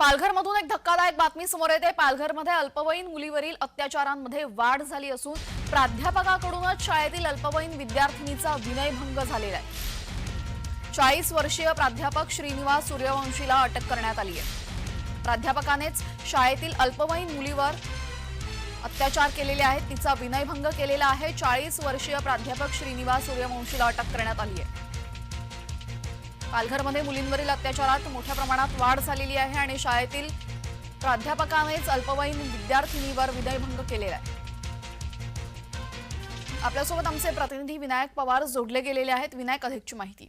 पालघरमधून एक धक्कादायक बातमी समोर येते. पालघरमध्ये अल्पवयीन मुलीवरील अत्याचारांमध्ये वाढ झाली असून प्राध्यापकाकडूनच शाळेतील अल्पवयीन विद्यार्थिनीचा विनयभंग झालेला आहे. चाळीस वर्षीय प्राध्यापक श्रीनिवास सूर्यवंशीला अटक करण्यात आली आहे. प्राध्यापकानेच शाळेतील अल्पवयीन मुलीवर अत्याचार केलेले आहेत. तिचा विनयभंग केलेला आहे. चाळीस वर्षीय प्राध्यापक श्रीनिवास सूर्यवंशीला अटक करण्यात आली आहे. पालघरमध्ये मुलींवरील अत्याचारात मोठ्या प्रमाणात वाढ झालेली आहे आणि शाळेतील प्राध्यापकानेच अल्पवयीन विद्यार्थिनीवर विनयभंग केलेला आहे. आपल्यासोबत आमचे प्रतिनिधी विनायक पवार जोडले गेलेले आहेत. विनायक अधिकची माहिती.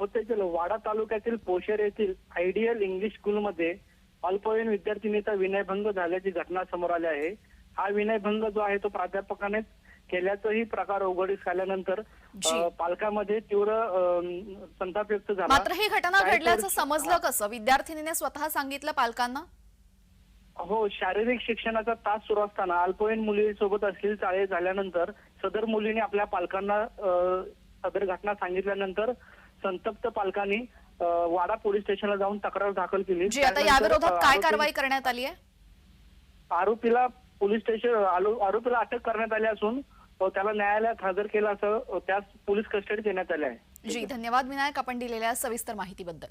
वाडा तालुक्यातील पोशेर येथील आयडियल इंग्लिश स्कूलमध्ये अल्पवयीन विद्यार्थिनीचा विनयभंग झाल्याची घटना समोर आली आहे. हा विनयभंग जो आहे तो प्राध्यापकानेच केल्याचाही प्रकार उघडीस आल्यानंतर. अ, पालकामध्ये तीव्र अ, संताप व्यक्त झाला. मात्र ही घटना घडल्याचं समजलं कसं? विद्यार्थिनीने स्वतः सांगितलं पालकांना? हो शारीरिक शिक्षणाचा तास सुरू असताना अल्पवयीन मुलीसोबत असलेली चाळे झाल्यानंतर सदर मुलीने आपल्या पालकांना अ, सदर घटना सांगितल्यानंतर संतप्त पालकांनी अ, वाडा पोलीस स्टेशनला जाऊन तक्रार दाखल केली. जी आता त्यानंतर, याविरोधात अ, काय आरोपी- कारवाई करण्यात आली आहे? आरोपीला पोलीस स्टेशन आलो- आरोपीला अटक करण्यात आली असून हो, त्याला न्यायालयात हजर केलं असं त्यास पोलीस कस्टडी देण्यात आले आहे. जी धन्यवाद विनायक आपण दिलेल्या सविस्तर माहितीबद्दल.